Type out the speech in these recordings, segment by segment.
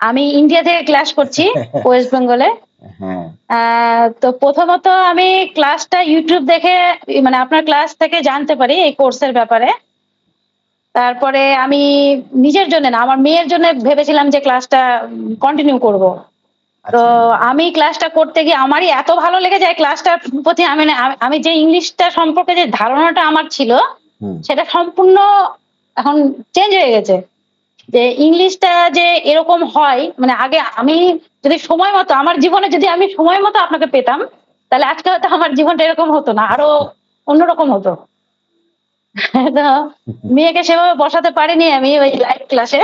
আমি ইন্ডিয়া থেকে ক্লাস করছি ওয়েস্ট বেঙ্গলে হ্যাঁ। আহ, তো প্রথমত আমি ক্লাসটা ইউটিউব দেখে মানে আপনার ক্লাস থেকে জানতে পারি এই কোর্সের ব্যাপারে। তারপরে আমি নিজের জন্য না আমার মেয়ের জন্য ভেবেছিলাম যে ক্লাসটা কন্টিনিউ করব। তো আচ্ছা আমি ক্লাসটা করতে গিয়ে আমারই এত ভালো লেগে যায় ক্লাসটার প্রতি আমি না- আমি- আমি যে ইংলিশটা সম্পর্কে যে ধারণাটা আমার ছিল সেটা সম্পূর্ণ এখন চেঞ্জ হয়ে গেছে। যে ইংলিশটা যে এরকম হয় মানে আগে আমি যদি সময় মতো আমার জীবনে যদি আমি সময় মতো আপনাকে পেতাম তাহলে আজকে হয়তো আমার জীবনটা এরকম হতো না আরও অন্যরকম হতো। মেয়েকে সেভাবে বসাতে পারিনি আমি ওই লাইভ ক্লাসে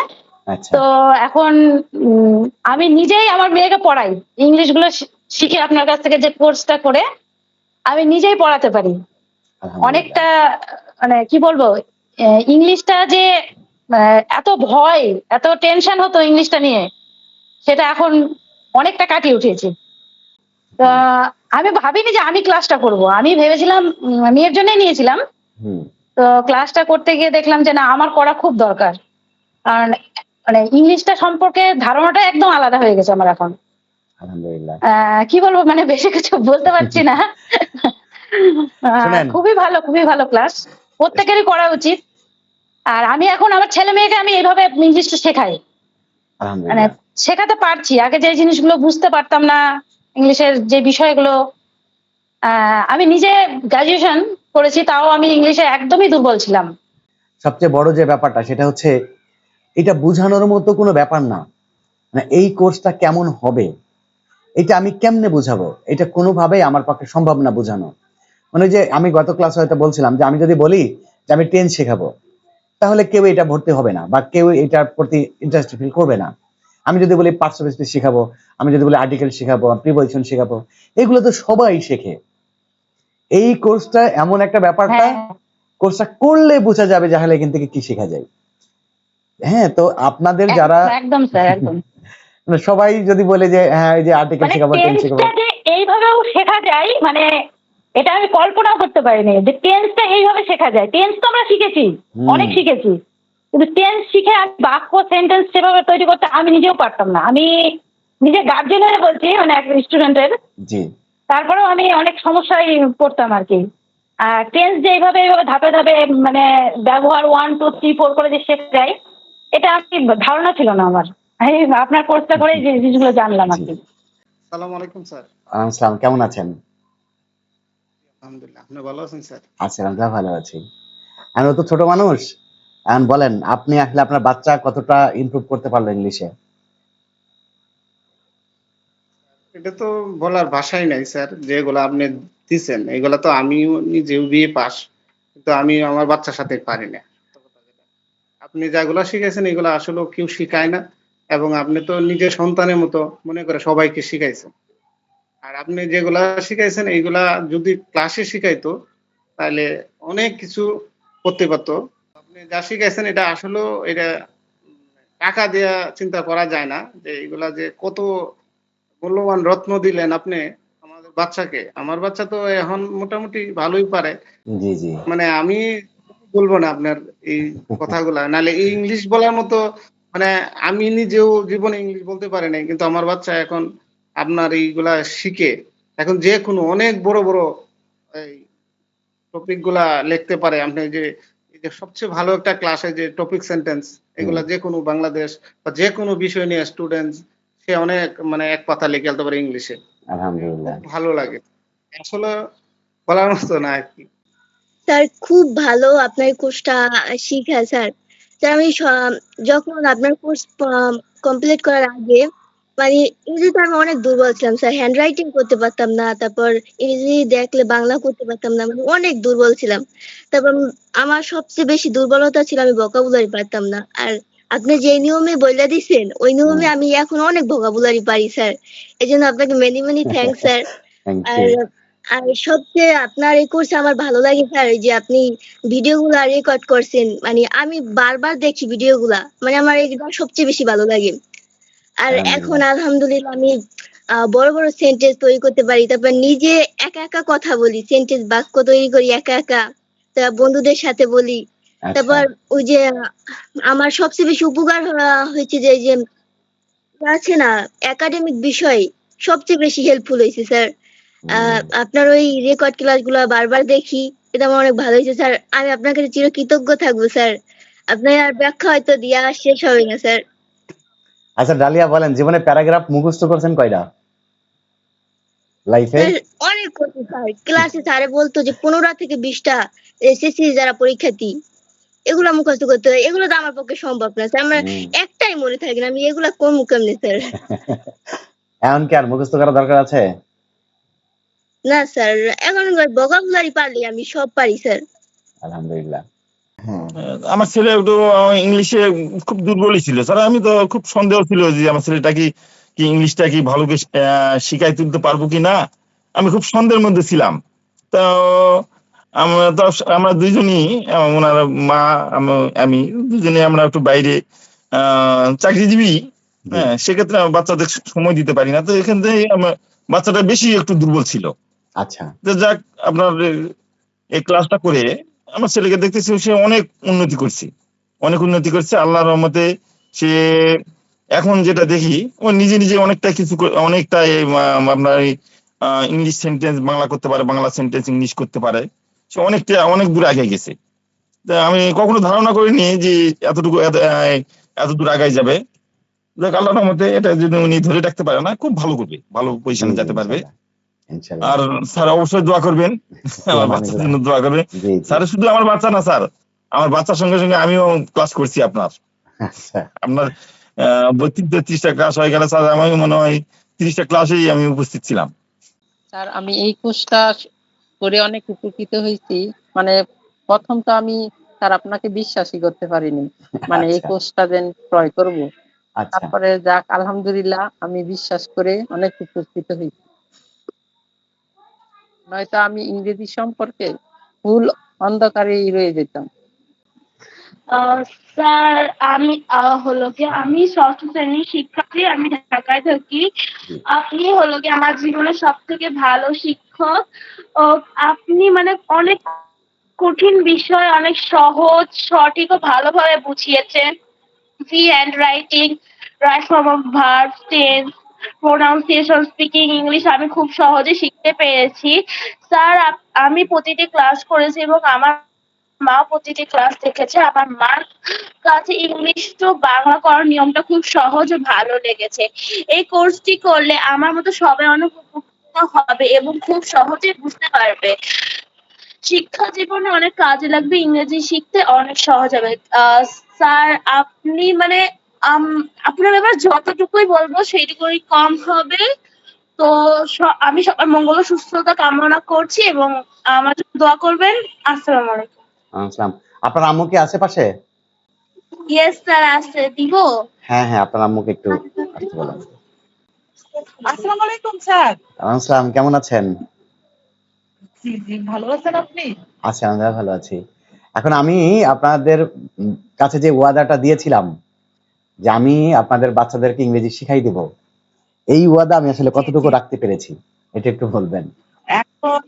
আচ্ছা। তো এখন উম, আমি নিজেই আমার মেয়েকে পড়াই। ইংলিশগুলো শিখে আপনার কাছ থেকে যে কোর্সটা করে আমি নিজেই পড়াতে পারি। অনেকটা মানে কি বলব ইংলিশটা যে এত ভয় এত টেনশন হতো ইংলিশটা নিয়ে। সেটা এখন অনেকটা কাটিয়ে উঠেছি। তা আমি ভাবিনি যে আমি ক্লাসটা করব। আমি ভেবেছিলাম মেয়ের জন্যই নিয়েছিলাম। তো ক্লাসটা করতে গিয়ে দেখলাম যে না আমার করা খুব দরকার। কারণ মানে ইংলিশটা সম্পর্কে ধারণাটা একদম আলাদা হয়ে গেছে আমার এখন। আহ, কি বলব? মানে বেশি কিছু বলতে পারছি না। খুবই ভালো খুবই ভালো ক্লাস প্রত্যেকেরই করা উচিত। আর আমি এখন আমার ছেলে মেয়েকে আমি এইভাবে ইংলিশটা শেখাই। মানে শেখাতে পারছি আগে যে জিনিসগুলো বুঝতে পারতাম না ইংলিশের যে বিষয়গুলো আমি নিজে গ্রাজুয়েশন করেছি তাও আমি ইংলিশে একদমই দুর্বল ছিলাম। সবচেয়ে বড় যে ব্যাপারটা সেটা হচ্ছে এটা বোঝানোর মতো কোনো ব্যাপার না। মানে এই কোর্সটা কেমন হবে এটা আমি কেমনে বুঝাবো? এটা কোনোভাবেই আমার পক্ষে সম্ভব না বোঝানো। মানে যে আমি গত ক্লাসে হয়তো বলছিলাম যে আমি যদি বলি যে আমি টেন্স শেখাবো তাহলে কেউ এটা ভর্তি হবে না বা কেউ এটার প্রতি ইন্টারেস্ট ফিল করবে না। আমি যদি বলি পার্টস অফ স্পিচ শেখাবো আমি যদি বলি আর্টিকেল শেখাবো প্রিপোজিশন শেখাবো এগুলো তো সবাই শেখে। এই কোর্সটা এমন একটা ব্যাপারটা হ্যাঁ। কোর্সটা করলে বোঝা যাবে যে আসলে এখান থেকে কি শেখা যায়। হ্যাঁ তো আপনাদের যারা একদম স্যার একদম। মানে সবাই যদি বলে যে হ্যাঁ এই যে আর্টিকেল মানে শেখাবো টেন্স শেখাবো। এইভাবেও শেখা যায় মানে এটা আমি কল্পনাও করতে পারিনি যে টেন্সটা এইভাবে শেখা যায়। টেন্স তো আমরা শিখেছি অনেক শিখেছি। কিন্তু টেন্স শিখে আমি বাক্য সেন্টেন্স সেভাবে তৈরি করতে আমি নিজেও পারতাম না। আমি নিজে গার্জেন হয়ে বলছি মানে এক স্টুডেন্টের তারপরেও আমি অনেক সমস্যায় পড়তাম আর কি। আর টেন্স যে এইভাবে এইভাবে ধাপে ধাপে মানে ব্যবহার ওয়ান টু থ্রি ফোর করে যে শেখা যায় এটা আর কি ধারণা ছিল না আমার। এই আপনার কোর্সটা করে যে জিনিসগুলো জানলাম আর কি। সালাম আলাইকুম স্যার। আসসালাম কেমন আছেন? আলহামদুলিল্লাহ। আপনি ভালো আছেন স্যার? আছি আমরা ভালো আছি। আমি তো ছোট মানুষ। এখন বলেন আপনি আসলে আপনার বাচ্চা কতটা ইমপ্রুভ করতে পারল ইংলিশে এটা তো বলার ভাষাই নাই স্যার। যেগুলো আপনি দিছেন এগুলো তো আমিও নিজেও বিয়ে পাস কিন্তু আমি আমার বাচ্চার সাথে পারি না। আপনি যেগুলো শিখাইছেন এগুলো আসলে কেউ শিখায় না। এবং আপনি তো নিজের সন্তানের মতো মনে করে সবাইকে শিখাইছেন। আর আপনি যেগুলা শিখাইছেন এইগুলা যদি ক্লাসে শিখাইতো তাহলে অনেক কিছু করতে পারতো। আপনি যা শিখাইছেন এটা আসলেও এটা টাকা দেয়া চিন্তা করা যায় না যে এগুলা যে কত মূল্যবান রত্ন দিলেন আপনি আমাদের বাচ্চাকে। আমার বাচ্চা তো এখন মোটামুটি ভালোই পারে। জি জি। মানে আমি বলব না আপনার এই কথাগুলা। নালে এই ইংলিশ বলার মতো মানে আমি নিজেও জীবনে ইংলিশ বলতে পারি নাই কিন্তু আমার বাচ্চা এখন আপনার এইগুলা শিখে এখন যে কোনো অনেক বড় বড় এই টপিকগুলা লিখতে পারে। আপনি যে যে সবচেয়ে ভালো একটা ক্লাসে যে টপিক সেন্টেন্স এগুলা যে কোনো বাংলাদেশ বা যে কোনো বিষয় নিয়ে স্টুডেন্টস সে অনেক মানে এক পাতা লিখে আনতে পারে ইংলিশে। আলহামদুলিল্লাহ। ভালো লাগে। আসলে বলার মতো না আর কি। স্যার খুব ভালো আপনার কোর্সটা শিখায় স্যার। স্যার আমি যখন আপনার কোর্স কমপ্লিট করার আগে মানে ইংরেজিতে আমি অনেক দুর্বল ছিলাম স্যার হ্যান্ড রাইটিং করতে পারতাম না তারপর ইংরেজি দেখলে বাংলা করতে পারতাম না মানে অনেক দুর্বল ছিলাম। তারপর আমার সবচেয়ে বেশি দুর্বলতা ছিল আমি ভোকাবুলারি পারতাম না। আর আপনি যে নিয়মে বলে দিছেন ওই নিয়মে আমি এখন অনেক ভোকাবুলারি পারি স্যার এই জন্য আপনাকে মেনি মেনি থ্যাংক স্যার আর আর সবচেয়ে আপনার এই কোর্সে আমার ভালো লাগে স্যার এই যে আপনি ভিডিওগুলা রেকর্ড করছেন মানে আমি বারবার দেখি ভিডিওগুলা মানে আমার এটা সবচেয়ে বেশি ভালো লাগে। আর এখন আলহামদুলিল্লাহ আমি বড় বড় সেন্টেন্স তৈরি করতে পারি। তারপর নিজে একা একা কথা বলি সেন্টেন্স বাক্য তৈরি করি একা একা। তারপর বন্ধুদের সাথে বলি। আচ্ছা। তারপর ওই যে আমার সবচেয়ে বেশি উপকার হয়েছে যে যে আছে না একাডেমিক বিষয় সবচেয়ে বেশি হেল্পফুল হয়েছে স্যার। আহ, আপনার ওই রেকর্ড ক্লাসগুলো বারবার দেখি এটা আমার অনেক ভালো হয়েছে স্যার। আমি আপনার কাছে চিরকৃতজ্ঞ থাকব স্যার। আপনার আর ব্যাখ্যা হয়তো দেওয়া শেষ হবে না স্যার। আচ্ছা ডালিয়া বলেন জীবনে প্যারাগ্রাফ মুখস্থ করছেন কয়টা? লাইফে অনেক কঠিন স্যার ক্লাসে স্যারে বলতো যে পনেরো থেকে বিশটা এসএসসি যারা পরীক্ষার্থী এগুলা মুখস্থ করতে হয়। এগুলো তো আমার পক্ষে সম্ভব না স্যার। আমার একটাই মনে থাকে না আমি এগুলা কম কেমনে স্যার? এখন কি আর মুখস্থ করার দরকার আছে? না স্যার। এখন বকাবুলারি পারলি আমি সব পারি স্যার। আলহামদুলিল্লাহ। আমার ছেলে একটু ইংলিশে খুব দুর্বলই ছিল। স্যার আমি তো খুব সন্দেহ ছিল যে আমার ছেলেটা কি কি ইংলিশটা কি ভালো শিখাই তুলতে পারব কি না? আমি খুব সন্দেহের মধ্যে ছিলাম। তো আমরা তো আমরা দুইজনই ওনার মা আম- দুজনে আমরা একটু বাইরে আহ, চাকরিজীবী। হ্যাঁ সেক্ষেত্রে বাচ্চাদের সময় দিতে পারি না। তো এখান থেকে আমার বাচ্চাটা বেশি একটু দুর্বল ছিল। আচ্ছা। তো যাক আপনার এই ক্লাসটা করে আমার ছেলেকে দেখতেছি, সে অনেক উন্নতি করছে। অনেক উন্নতি করছে, আল্লাহর রহমতে সে এখন যেটা দেখি, ও নিজে নিজে অনেকটা কিছু অনেকটা আপনার ইংলিশ সেন্টেন্স বাংলা করতে পারে, বাংলা সেন্টেন্স ইংলিশ করতে পারে। সে অনেকটা, অনেক দূর আগে গেছে। আমি কখনো ধারণা করিনি যে এতটুকু, এত দূর আগাই যাবে। আল্লাহর রহমতে এটা যদি উনি ধরে রাখতে পারে না, খুব ভালো করবে, ভালো পজিশনে যেতে পারবে। আর স্যার অবশ্যই দোয়া করবেন। আমার বাচ্চার জন্য দোয়া করবেন। স্যার শুধু আমার বাচ্চা না স্যার। আমার বাচ্চার সঙ্গে সঙ্গে আমিও ক্লাস করছি আপনার। আচ্ছা। আপনার বত্রিশ তেত্রিশটা ক্লাস হয়ে গেলে স্যার আমি মনে হয় তিরিশটা ক্লাসেই আমি উপস্থিত ছিলাম। স্যার আমি এই কোর্সটা করে অনেক উপকৃত হয়েছি। মানে প্রথম তো আমি স্যার আপনাকে বিশ্বাসই করতে পারিনি। মানে এই আচ্ছা। কোর্সটা যেন ক্রয় করব। আচ্ছা। তারপরে যাক আলহামদুলিল্লাহ আমি বিশ্বাস করে অনেক উপকৃত হয়েছি। নয়তো আমি ইংরেজি সম্পর্কে ফুল অন্ধকারেই রয়ে যেতাম। আহ, স্যার আমি হলো কি আমি ষষ্ঠ শ্রেণির শিক্ষার্থী আমি ঢাকায় থাকি। আপনি হলো কি আমার জীবনের সব থেকে ভালো শিক্ষক। ও আপনি মানে অনেক কঠিন বিষয় অনেক সহজ সঠিক ও ভালোভাবে বুঝিয়েছেন। C and writing right form of verb tense pronunciation speaking English আমি খুব সহজে শিখতে পেরেছি। স্যার আমি প্রতিটি ক্লাস করেছি এবং আমার মা প্রতিটি ক্লাস দেখেছে। আমার মার কাছে ইংলিশ তো বাংলা করার নিয়মটা খুব সহজ ও ভালো লেগেছে। এই কোর্সটি করলে আমার মতো সবাই অনেক উপকৃত হবে এবং খুব সহজে বুঝতে পারবে। শিক্ষা জীবনে অনেক কাজে লাগবে। ইংরেজি শিখতে অনেক সহজ হবে। স্যার আপনি মানে আপনার এবার যতটুকুই বলব সেইটুকুই কম হবে। তো আমি সবার মঙ্গল সুস্থতা কামনা করছি এবং আমার জন্য দোয়া করবেন। আসসালামু আলাইকুম। আসসালাম। আপনার আম্মু কি আশেপাশে? ইয়েস স্যার আছে। দিব? হ্যাঁ হ্যাঁ আপনার আম্মুকে একটু আসতে বলেন। আসসালামু আলাইকুম স্যার। আসসালাম কেমন আছেন? জি জি ভালো আছেন আপনি? আছি আমরা ভালো আছি। এখন আমি আপনাদের কাছে যে ওয়াদাটা দিয়েছিলাম যে আমি আপনাদের বাচ্চাদেরকে ইংরেজি শিখাই দেব। এই ওয়াদা আমি আসলে কতটুকু রাখতে পেরেছি, এটা একটু বলবেন। এখন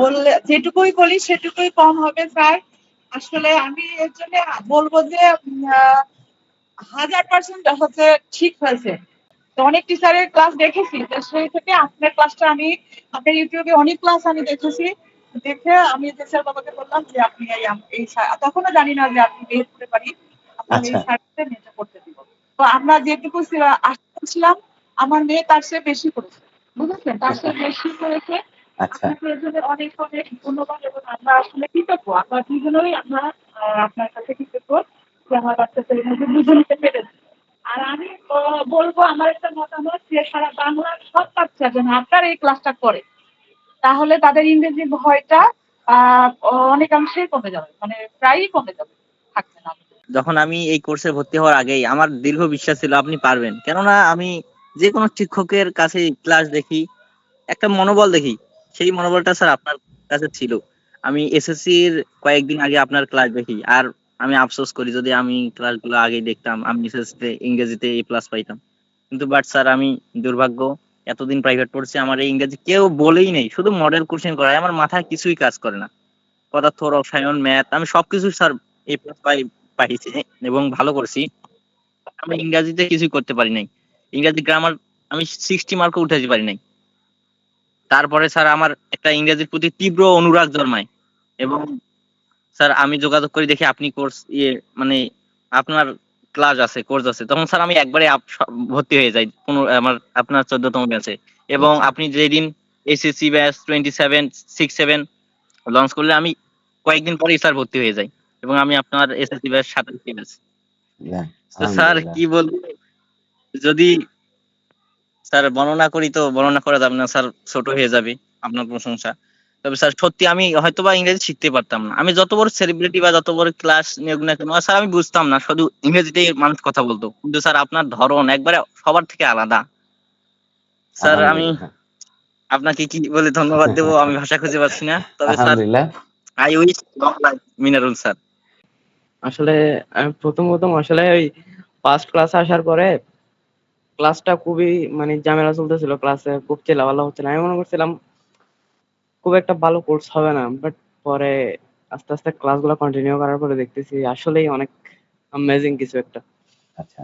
বললে, যেটুকুই বলি সেটুকুই কম হবে, স্যার। আসলে আমি এর জন্য বলব যে হাজার পার্সেন্ট হচ্ছে ঠিক হয়েছে। তো অনেক টিচারের ক্লাস দেখেছি সেই থেকে আপনার ক্লাসটা আমি, আপনার ইউটিউবে অনেক ক্লাস আমি দেখেছি। দেখে আমি যে স্যার বাবাকে বললাম যে, আপনি এই তখনও জানি না যে আপনি বের করতে পারি। আচ্ছা। মেয়েটা করতে দিব। তো আমরা যেটুকু ছিল- আশা করছিলাম আমার মেয়ে তার চেয়ে বেশি করেছে। বুঝেছেন? তার চেয়ে বেশি করেছে। আচ্ছা। আপনার অনেক অনেক ধন্যবাদ এবং আমরা আসলে কৃতজ্ঞ। আমরা দুজনেই আমরা আপনার কাছে কৃতজ্ঞ যে আমার বাচ্চাদের মধ্যে বুঝে নিতে পেরেছে আর আমি বলব আমার একটা মতামত যে সারা বাংলার সব বাচ্চা যেন আপনার এই ক্লাসটা করে তাহলে তাদের ইংরেজি ভয়টা আহ অনেকাংশেই কমে যাবে। মানে প্রায়ই কমে যাবে। যখন আমি এই কোর্সে ভর্তি হওয়ার আগেই, আমার দীর্ঘ বিশ্বাস ছিল আপনি পারবেন। কেননা আমি যে কোনো শিক্ষকের কাছে ক্লাস দেখি, একটা মনোবল দেখি, সেই মনোবলটা স্যার আপনার কাছে ছিল। আমি এসএসসির কয়েকদিন আগে আপনার ক্লাস দেখি, আর আমি আফসোস করি যদি আমি ক্লাসগুলো আগেই দেখতাম, আমি এসএসসিতে ইংরেজিতে এ প্লাস পাইতাম। কিন্তু বাট স্যার আমি দুর্ভাগ্য, এতদিন প্রাইভেট পড়ছি, আমার এই ইংরেজি কেউ বলেই নেই। শুধু মডেল কোশ্চেন করায়, আমার মাথায় কিছুই কাজ করে না। পদার্থ, রসায়ন ম্যাথ আমি সবকিছু স্যার এ প্লাস পাই পাইছি এবং ভালো করছি। আমি ইংরাজিতে কিছুই করতে পারি নাই। ইংরেজি গ্রামার আমি সিক্সটি মার্কও উঠাতে পারি নাই। তারপরে স্যার আমার একটা ইংরেজির প্রতি তীব্র অনুরাগ জন্মায় এবং স্যার আমি যোগাযোগ করে দেখি আপনি কোর্স ইয়ে মানে আপনার ক্লাস আছে কোর্স আছে। তখন স্যার আমি একবারে ভর্তি হয়ে যাই কোনো আমার আপনার চোদ্দতম ব্যাচে এবং আপনি যেদিন SSC batch twenty seven six seven launch করলে আমি কয়েকদিন পরেই স্যার ভর্তি হয়ে যাই। এবং আমি আপনার এসএসসি ব্যাচ ব্যাচ যাক, তো স্যার কি বলব যদি স্যার বর্ণনা করি তো বর্ণনা করা যাবে না স্যার ছোট হয়ে যাবে আপনার প্রশংসা। তবে স্যার সত্যি আমি হয়তো বা ইংরেজি শিখতে পারতাম না। আমি যত বড় সেলিব্রিটি বা যত বড় ক্লাস নিয়োগ না কেন স্যার আমি বুঝতাম না শুধু ইংরেজিতেই মানুষ কথা বলতো। কিন্তু স্যার আপনার ধরন একবারে সবার থেকে আলাদা। স্যার আমি আপনাকে কি বলে ধন্যবাদ দেবো আমি ভাষা খুঁজে পাচ্ছি না। তবে sir I wish Minarul sir. আসলে আমি প্রথম প্রথম আসলে ওই ফার্স্ট ক্লাসে আসার পরে ক্লাসটা খুবই মানে ঝামেলা চলতেছিল। ক্লাসে খুব চেলাবালা হচ্ছিল আমি মনে করছিলাম খুব একটা ভালো কোর্স হবে না বাট পরে আস্তে আস্তে ক্লাসগুলো কন্টিনিউ করার পরে দেখতেছি আসলেই অনেক অ্যামেজিং কিছু একটা। আচ্ছা।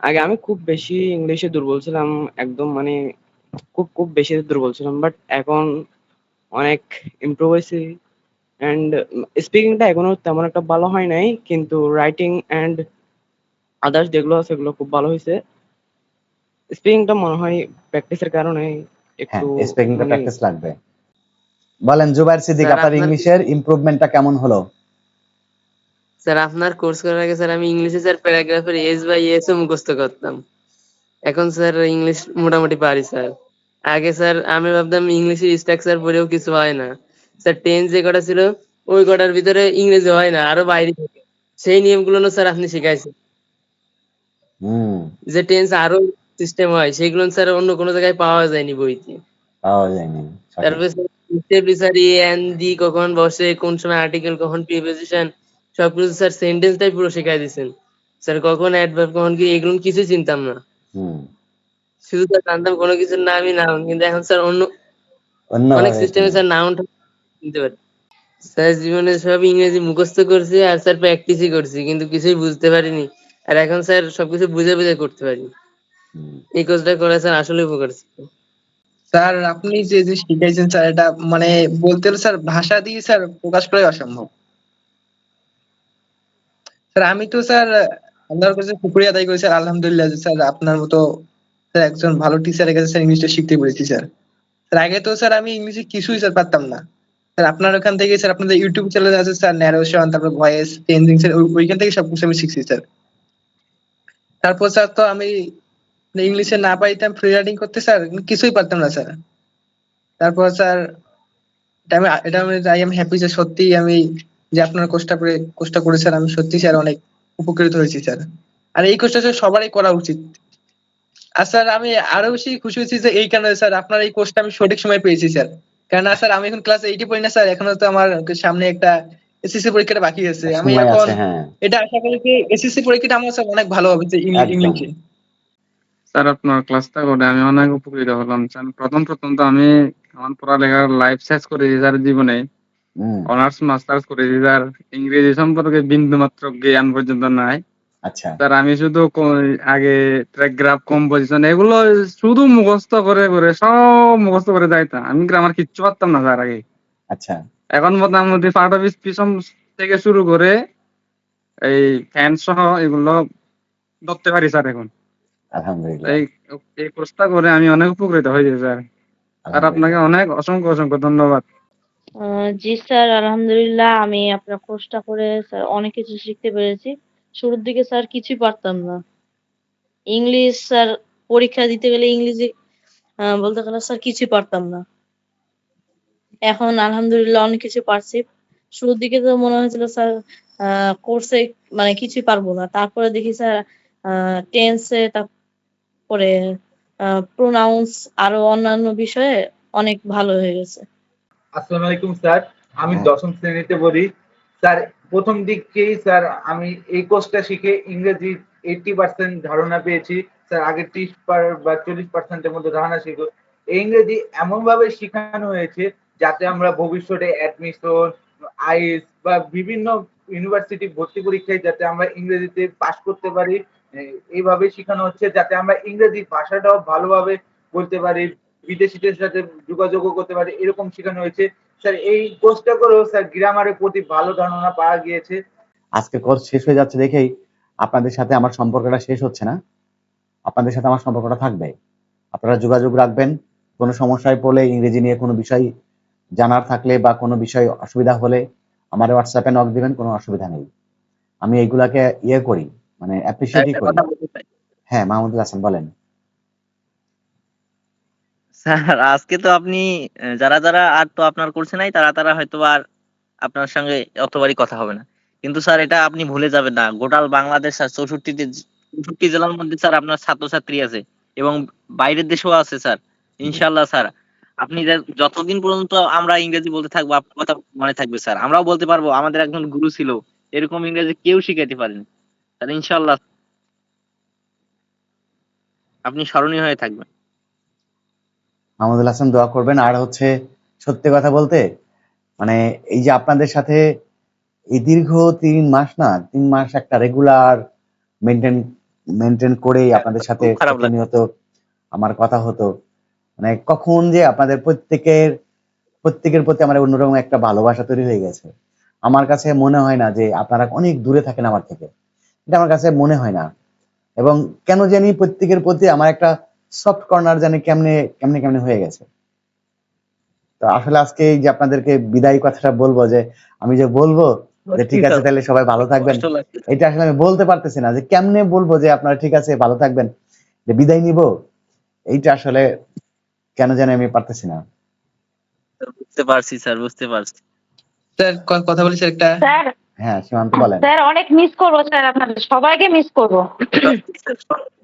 আগে আমি খুব বেশি ইংলিশে দুর্বল ছিলাম একদম মানে খুব খুব বেশি দুর্বল ছিলাম বাট এখন অনেক ইমপ্রুভ হয়েছি। অ্যান্ড স্পিকিংটা এখনও তেমন একটা ভালো হয় নাই কিন্তু রাইটিং অ্যান্ড আদার্স যেগুলো আছে সেগুলো খুব ভালো হয়েছে স্পিকিংটা মনে হয় প্র্যাকটিসের কারণে হ্যাঁ একটু স্পিকিংটা মানে প্র্যাকটিস লাগবে। বলেন জুবাইর সিদ্দিক আপনার আপনার- ইংলিশের ইমপ্রুভমেন্টটা কেমন হলো? স্যার আপনার কোর্স করার আগে স্যার আমি ইংলিশে স্যার প্যারাগ্রাফের এস বাই এস ও মুখস্থ করতাম। এখন স্যার ইংলিশ মোটামুটি পারি স্যার। আগে স্যার আমি ভাবতাম ইংলিশের স্ট্রাকচার পড়েও কিছু হয় না। স্যার টেন্স যে কটা ছিল ওই কটার ভিতরে ইংরেজি হয় না আরও বাইরে থাকে। সেই নিয়মগুলো স্যার আপনি শিখাইছেন। যে টেন্স আরও সিস্টেম হয় সেগুলো স্যার অন্য কোনো জায়গায় পাওয়া যায়নি বইতে। পাওয়া যায়নি দি কখন বসে কোন সময় আর্টিকেল কখন প্রিপোজিশন সবকিছু স্যার সেন্টেন্সটাই পুরো শিখাই দিয়েছেন স্যার কখন অ্যাডভার্ব কখন কি এগুলো কিছু চিনতাম না। শুধু স্যার জানতাম কোনো কিছুর নামই নাউন কিন্তু এখন স্যার অন্য অন্য অনেক সিস্টেমে স্যার নাউন চিনতে পারি। স্যার জীবনে সব ইংরেজি মুখস্থ করছি আর স্যার প্র্যাকটিসই করছি, কিন্তু কিছুই বুঝতে পারিনি। আর এখন স্যার সবকিছু বুঝে বুঝে করতে পারি। এই কোর্সটা করে স্যার আসলে উপকার স্যার, আপনি যে যে শিখাইছেন স্যার, এটা মানে বলতে হলে স্যার ভাষা দিয়ে স্যার প্রকাশ করাই অসম্ভব। স্যার, আমি তো স্যার আল্লাহর কাছে শুকরিয়া আদায় করি স্যার, আলহামদুলিল্লাহ স্যার আপনার মতো স্যার একজন ভালো টিচারের কাছে স্যার ইংলিশটা শিখতে পেরেছি স্যার। স্যার, আগে তো স্যার আমি ইংলিশে কিছুই স্যার পারতাম না। স্যার আপনার ওখান থেকে স্যার আপনাদের ইউটিউব চ্যানেল আছে স্যার ন্যারেশন তারপর ভয়েস চেঞ্জিং স্যার ওইখান থেকে সব কিছু আমি শিখছি স্যার তারপর স্যার তো আমি ইংলিশে না পাইতাম ফ্রি রাইডিং করতে স্যার কিছুই পারতাম না স্যার তারপর স্যার এটা আমি এটা আমি আই এম হ্যাপি যে সত্যি আমি যে আপনার কোর্সটা করে কোর্সটা করে স্যার আমি সত্যি স্যার অনেক উপকৃত হয়েছি স্যার আর এই কোর্সটা স্যার সবারই করা উচিত। আর স্যার আমি আরও বেশি খুশি হয়েছি যে এই কারণে স্যার আপনার এই কোর্সটা আমি সঠিক সময় পেয়েছি স্যার কেননা স্যার আমি এখন ক্লাস এইটে পড়ি না স্যার এখনও তো আমার সামনে একটা এসএসসি পরীক্ষাটা বাকি আছে। আমি এখন হ্যাঁ। এটা আশা করি যে এসএসসি পরীক্ষাটা আমার স্যার অনেক ভালো হবে যে ইংলিশ। স্যার আপনার ক্লাসটা করে আমি অনেক উপকৃত হলাম। স্যার প্রথম প্রথম তো আমি আমার পড়ালেখার লাইফ শেষ করেছি স্যার জীবনে। অনার্স মাস্টার্স করেছি স্যার। ইংরেজি সম্পর্কে বিন্দু মাত্র জ্ঞান পর্যন্ত নাই। আচ্ছা। স্যার আমি শুধু আগে ট্র্যাগ্রাফ কম্পোজিশন এগুলো শুধু মুখস্থ করে করে সব মুখস্থ করে যাইতাম আমি গ্রামার কিচ্ছু পারতাম না স্যার আগে। আচ্ছা। এখন মোটামুটি পার্ট অফ স্পিচ থেকে শুরু করে এই ফ্যান সহ এগুলো ধরতে পারি স্যার এখন। আলহামদুলিল্লাহ। এই এই কোর্সটা করে আমি অনেক উপকৃত হয়েছি স্যার। আর আপনাকে অনেক অসংখ্য অসংখ্য ধন্যবাদ। জি স্যার আলহামদুলিল্লাহ আমি আপনার কোর্সটা করে স্যার অনেক কিছু শিখতে পেরেছি। শুরুর দিকে স্যার কিছুই পারতাম না। ইংলিশ স্যার পরীক্ষা দিতে গেলে আহ, বলতে গেলে স্যার কিছুই পারতাম না। এখন আলহামদুলিল্লাহ অনেক কিছু পারছি। শুরুর দিকে তো মনে হয়েছিল স্যার কোর্সে মানে কিছুই পারব না। তারপরে দেখি স্যার টেন্সে তারপরে প্রোনাউন্স আরও অন্যান্য বিষয়ে অনেক ভালো হয়ে গেছে। আসসালামু আলাইকুম স্যার। আমি। দশম শ্রেণীতে পড়ি। স্যার, প্রথম দিকেই স্যার, আমি এই কোর্সটা শিখে ইংরেজি এইটি পার্সেন্ট ধারণা পেয়েছি। স্যার, আগে ত্রিশ বা চল্লিশ পার্সেন্টের মধ্যে ধারণা শিখো এই ইংরেজি এমন ভাবে শেখানো হয়েছে যাতে আমরা ভবিষ্যতে অ্যাডমিশন আইএস বা বিভিন্ন ইউনিভার্সিটি ভর্তি পরীক্ষায় যাতে আমরা ইংরেজিতে পাশ করতে পারি। এইভাবে শেখানো হচ্ছে যাতে আমরা ইংরেজি ভাষাটাও ভালোভাবে বলতে পারি, বিদেশিদের সাথে যোগাযোগও করতে পারি, এরকম শেখানো হয়েছে। স্যার এই কোর্সটা করেও স্যার গ্রামারের প্রতি ভালো ধারণা পাওয়া গিয়েছে। আজকে কোর্স শেষ হয়ে যাচ্ছে দেখেই আপনাদের সাথে আমার সম্পর্কটা শেষ হচ্ছে না। আপনাদের সাথে আমার সম্পর্কটা থাকবে। আপনারা যোগাযোগ রাখবেন। কোনো সমস্যায় পড়লে ইংরেজি নিয়ে কোনো বিষয় জানার থাকলে বা কোনো বিষয় অসুবিধা হলে আমার হোয়াটসঅ্যাপে নক দিবেন কোনো অসুবিধা নেই। আমি এইগুলাকে ইয়ে করি মানে অ্যাপ্রিসিয়েটই করি। হ্যাঁ মাহমুদুল হাসান বলেন। স্যার, আজকে তো আপনি যারা যারা আর তো আপনার করছে নাই, তারা তারা হয়তো আর আপনার সঙ্গে অতবারই কথা হবে না। কিন্তু স্যার, এটা আপনি ভুলে যাবেন না। গোটাল বাংলাদেশ স্যার চৌষট্টিতে চৌষট্টি জেলার মধ্যে স্যার আপনার ছাত্রছাত্রী আছে এবং বাইরের দেশেও আছে স্যার। ইনশাল্লাহ স্যার। আপনি যতদিন পর্যন্ত আমরা ইংরেজি বলতে থাকব, আপনার কথা মনে থাকবে, স্যার। আমরাও বলতে পারব, আমাদের একজন গুরু ছিল, এরকম ইংরেজি কেউ শিখাইতে পারেনি। স্যার ইনশাল্লাহ আপনি স্মরণীয় হয়ে থাকবেন। মাহমুদুল হাসান দোয়া করবেন। আর হচ্ছে সত্যি কথা বলতে মানে এই যে আপনাদের সাথে এই দীর্ঘ তিন মাস না তিন মাস একটা রেগুলার মেনটেন মেনটেন করেই আপনাদের সাথে প্রতিনিয়ত আমার কথা হতো। মানে কখন যে আপনাদের প্রত্যেকের প্রত্যেকের প্রতি আমার অন্যরকম একটা ভালোবাসা তৈরি হয়ে গেছে। আমার কাছে মনে হয় না যে আপনারা অনেক দূরে থাকেন আমার থেকে। এটা আমার কাছে মনে হয় না। এবং কেন জানি প্রত্যেকের প্রতি আমার একটা সফট কর্নার জানি কেমনে কেমনে কেমনে হয়ে গেছে। তো আসলে আজকে এই যে আপনাদেরকে বিদায় কথাটা বলব যে আমি যে বলব যে ঠিক আছে তাহলে সবাই ভালো থাকবেন। এটা আসলে আমি বলতে পারতেছি না যে কেমনে বলব যে আপনারা ঠিক আছে ভালো থাকবেন যে বিদায় নিব। এইটা আসলে কেন জানি আমি পারতেছি না। বুঝতে পারছি স্যার বুঝতে পারছি। স্যার কথা বলি স্যার একটা? স্যার। হ্যাঁ সীমান্ত বলেন। স্যার অনেক মিস করব স্যার আপনাদের সবাইকে মিস করব।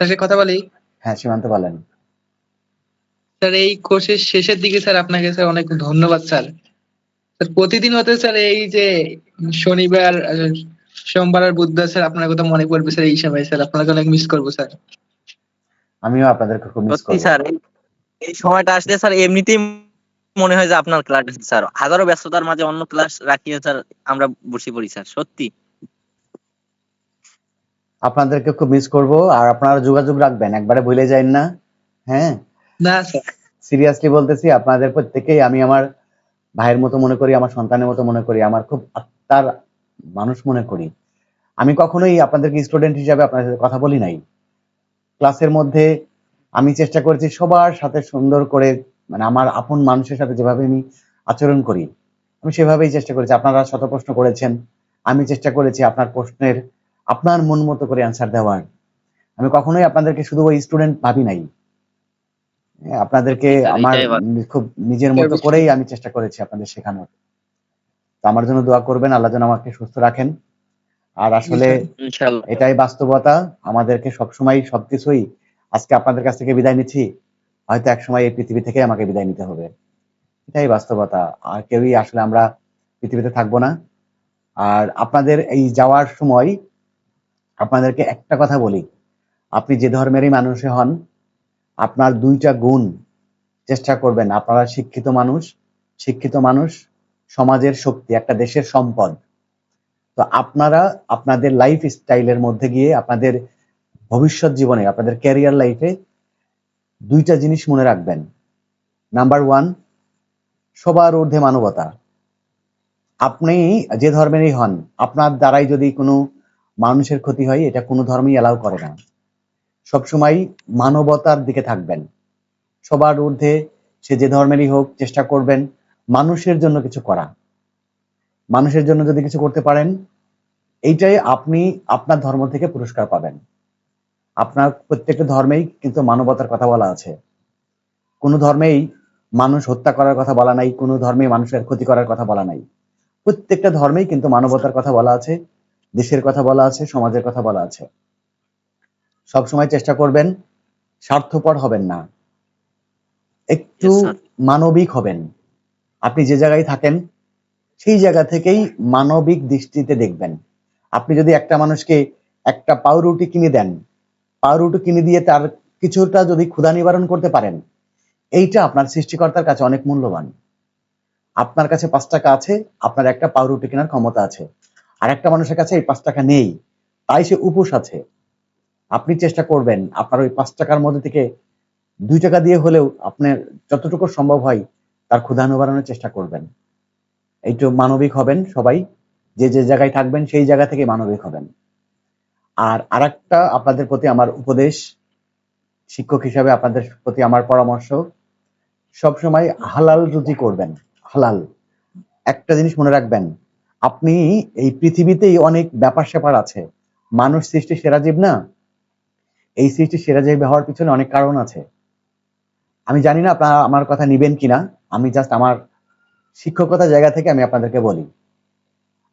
স্যার কথা বলি? হ্যাঁ সীমান্ত বলেন স্যার এই কোর্সের শেষের দিকে স্যার আপনাকে স্যার অনেক ধন্যবাদ স্যার। স্যার প্রতিদিন হতে স্যার এই যে শনিবার সোমবার আর বুধবার স্যার আপনার কথা মনে পড়বে স্যার এই সময় স্যার। আপনাকে অনেক মিস করব স্যার। আমিও আপনাদেরকে খুব মিস করব। স্যার এই- এই সময়টা আসলে স্যার এমনিতেই মনে হয় যে আপনার ক্লাস স্যার। হাজারো ব্যস্ততার মাঝে অন্য ক্লাস রাখিয়ে স্যার আমরা বসে পড়ি স্যার। সত্যি। আপনাদেরকে খুব মিস করব আর আপনারা যোগাযোগ রাখবেন একবারে ভুলে যাইন না হ্যাঁ? না সিরিয়াসলি বলতেছি আপনাদের প্রত্যেকেই আমি আমার ভাইয়ের মতো মনে করি আমার সন্তানের মতো মনে করি আমার খুব আত্মার মানুষ মনে করি। আমি কখনোই আপনাদেরকে স্টুডেন্ট হিসাবে আপনাদের সাথে কথা বলি নাই। ক্লাসের মধ্যে আমি চেষ্টা করেছি সবার সাথে সুন্দর করে মানে আমার আপন মানুষের সাথে যেভাবে আমি আচরণ করি আমি সেভাবেই চেষ্টা করেছি। আপনারা শত প্রশ্ন করেছেন আমি চেষ্টা করেছি আপনার প্রশ্নের আপনার মন মতো করে অ্যান্সার দেওয়ার আমি কখনোই আপনাদেরকে শুধু ওই স্টুডেন্ট ভাবি নাই। হ্যাঁ, আপনাদেরকে আমার খুব নিজের মতো করেই আমি চেষ্টা করেছি আপনাদের শেখানোর। তো আমার জন্য দোয়া করবেন আল্লাহ যেন আমাকে সুস্থ রাখেন। আর আসলে এটাই বাস্তবতা। আমাদেরকে সবসময় সবকিছুই আজকে আপনাদের কাছ থেকে বিদায় নিচ্ছি। হয়তো একসময় এই পৃথিবী থেকে আমাকে বিদায় নিতে হবে। এটাই বাস্তবতা। আর কেউই আসলে আমরা পৃথিবীতে থাকব না। আর আপনাদের এই যাওয়ার সময় আপনাদেরকে একটা কথা বলি। আপনি যে ধর্মেরই মানুষে হন, আপনার দুইটা গুণ চেষ্টা করবেন। আপনারা শিক্ষিত মানুষ শিক্ষিত মানুষ সমাজের শক্তি, একটা দেশের সম্পদ। তো আপনারা আপনাদের লাইফ স্টাইলের মধ্যে গিয়ে আপনাদের ভবিষ্যৎ জীবনে, আপনাদের ক্যারিয়ার লাইফে দুইটা জিনিস মনে রাখবেন। নাম্বার ওয়ান সবার ঊর্ধ্বে মানবতা। আপনি যে ধর্মেরই হন, আপনার দ্বারাই যদি কোনো মানুষের ক্ষতি হয়, এটা কোনো ধর্মই এলাও করে না। সবসময় মানবতার দিকে থাকবেন। সবার ঊর্ধ্বে সে যে ধর্মেরই হোক চেষ্টা করবেন মানুষের জন্য কিছু করা। মানুষের জন্য যদি কিছু করতে পারেন, এইটাই আপনি আপনার ধর্ম থেকে পুরস্কার পাবেন। আপনার প্রত্যেকটা ধর্মেই কিন্তু মানবতার কথা বলা আছে। কোনো ধর্মেই মানুষ হত্যা করার কথা বলা নাই, কোনো ধর্মে মানুষের ক্ষতি করার কথা বলা নাই। প্রত্যেকটা ধর্মেই কিন্তু মানবতার কথা বলা আছে। দেশের কথা বলা আছে সমাজের কথা বলা আছে। সবসময় চেষ্টা করবেন স্বার্থপর হবেন না। একটু মানবিক হবেন। আপনি যে জায়গায় থাকেন সেই জায়গা থেকেই মানবিক দৃষ্টিতে দেখবেন। আপনি যদি একটা মানুষকে একটা পাউরুটি কিনে দেন পাউরুটি কিনে দিয়ে তার কিছুটা যদি ক্ষুধা নিবারণ করতে পারেন এইটা আপনার সৃষ্টিকর্তার কাছে অনেক মূল্যবান। আপনার কাছে পাঁচ টাকা আছে আপনার একটা পাউরুটি কেনার ক্ষমতা আছে। আর একটা মানুষের কাছে এই পাঁচ টাকা নেই, তাই সে উপোস আছে। আপনি চেষ্টা করবেন আপনার ওই পাঁচ টাকার মধ্যে থেকে দুই টাকা দিয়ে হলেও আপনার যতটুকু সম্ভব হয় তার ক্ষুধা নিবারণের চেষ্টা করবেন। একটু মানবিক হবেন সবাই, যে যে জায়গায় থাকবেন সেই জায়গা থেকে মানবিক হবেন। আর আরেকটা আপনাদের প্রতি আমার উপদেশ, শিক্ষক হিসাবে আপনাদের প্রতি আমার পরামর্শ, সবসময় হালাল রুজি করবেন, হালাল। একটা জিনিস মনে রাখবেন আপনি এই পৃথিবীতেই অনেক ব্যাপার স্যাপার আছে। মানুষ সৃষ্টি সেরা জীব না? এই সৃষ্টি সেরা জীব হওয়ার পিছনে অনেক কারণ আছে। আমি জানি না আপনারা আমার কথা নিবেন কিনা। আমি জাস্ট আমার শিক্ষকতা জায়গা থেকে আমি আপনাদেরকে বলি।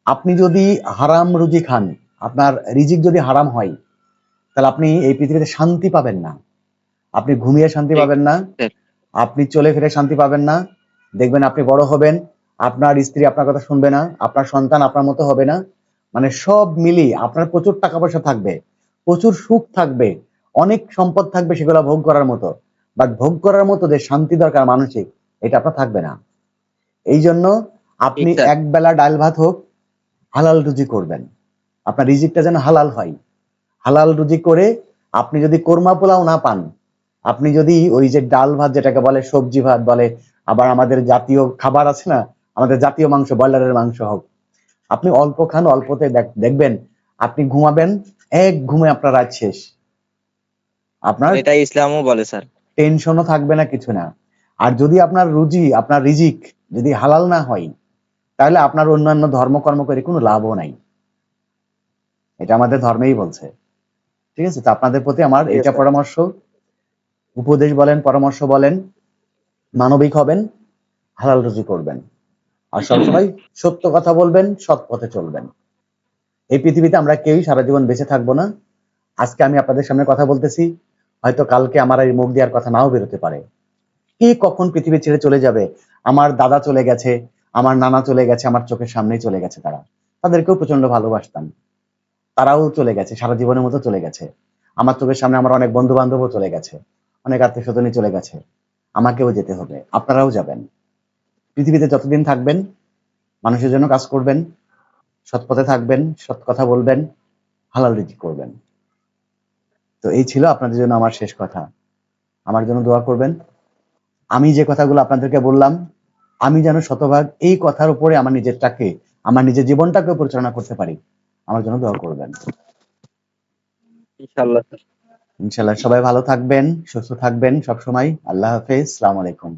আপনি যদি হারাম রুজি খান আপনার রিজিক যদি হারাম হয় তাহলে আপনি এই পৃথিবীতে শান্তি পাবেন না। আপনি ঘুমিয়ে শান্তি পাবেন না। আপনি চলে ফিরে শান্তি পাবেন না। দেখবেন আপনি বড় হবেন। আপনার স্ত্রী আপনার কথা শুনবে না আপনার সন্তান আপনার মতো হবে না। মানে সব মিলিয়ে আপনার প্রচুর টাকা পয়সা থাকবে প্রচুর সুখ থাকবে অনেক সম্পদ থাকবে সেগুলো ভোগ করার মতো। বাট ভোগ করার মতো যে শান্তি দরকার মানসিক এটা আপনার থাকবে না। এই জন্য আপনি এক বেলা ডাল ভাত হোক হালাল রুজি করবেন। আপনার রিজিকটা যেন হালাল হয়। হালাল রুজি করে আপনি যদি কোরমা পোলাও না পান আপনি যদি ওই যে ডাল ভাত যেটাকে বলে সবজি ভাত বলে আবার আমাদের জাতীয় খাবার আছে না আমাদের জাতীয় মাংস ব্রয়লারের মাংস হোক। আপনি অল্প খান অল্পতে দেখবেন আপনি ঘুমাবেন এক ঘুমে আপনার রাত শেষ। আপনার এটা ইসলামও বলে স্যার। টেনশনও থাকবে না কিছু না। আর যদি আপনার রুজি আপনার রিজিক যদি হালাল না হয় তাহলে আপনার অন্যান্য ধর্মকর্ম করে কোনো লাভও নাই। এটা আমাদের ধর্মেই বলছে। ঠিক আছে? তো আপনাদের প্রতি আমার এটা পরামর্শ উপদেশ বলেন পরামর্শ বলেন মানবিক হবেন হালাল রুজি করবেন। আর সবসময় সত্য কথা বলবেন, সৎ পথে চলবেন। এই পৃথিবীতে আমরা কেউই সারা জীবন বেঁচে থাকব না। আজকে আমি আপনাদের সামনে কথা বলতেছি, হয়তো কালকে আমার এই মুখ দেওয়ার কথা নাও বেরোতে পারে। কে কখন পৃথিবী ছেড়ে চলে যাবে? আমার দাদা চলে গেছে, আমার নানা চলে গেছে, আমার চোখের সামনেই চলে গেছে তারা। তাদেরকেও প্রচণ্ড ভালোবাসতাম। তারাও চলে গেছে, সারা জীবনের মতো চলে গেছে। আমার চোখের সামনে আমার অনেক বন্ধু বান্ধবও চলে গেছে, অনেক আত্মীয় স্বজনই চলে গেছে। আমাকেও যেতে হবে, আপনারাও যাবেন। পৃথিবীতে যতদিন থাকবেন মানুষের জন্য কাজ করবেন সৎ পথে থাকবেন সৎ কথা বলবেন হালাল রুজি করবেন। তো এই ছিল আপনাদের জন্য আমার শেষ কথা। আমার জন্য দোয়া করবেন। আমি যে কথাগুলো আপনাদেরকে বললাম আমি যেন শতভাগ এই কথার উপরে আমার নিজেরটাকে আমার নিজের জীবনটাকে পরিচালনা করতে পারি আমার জন্য দোয়া করবেন। ইনশাল্লাহ ইনশাল্লাহ সবাই ভালো থাকবেন সুস্থ থাকবেন সবসময়। আল্লাহ হাফেজ সালাম আলাইকুম।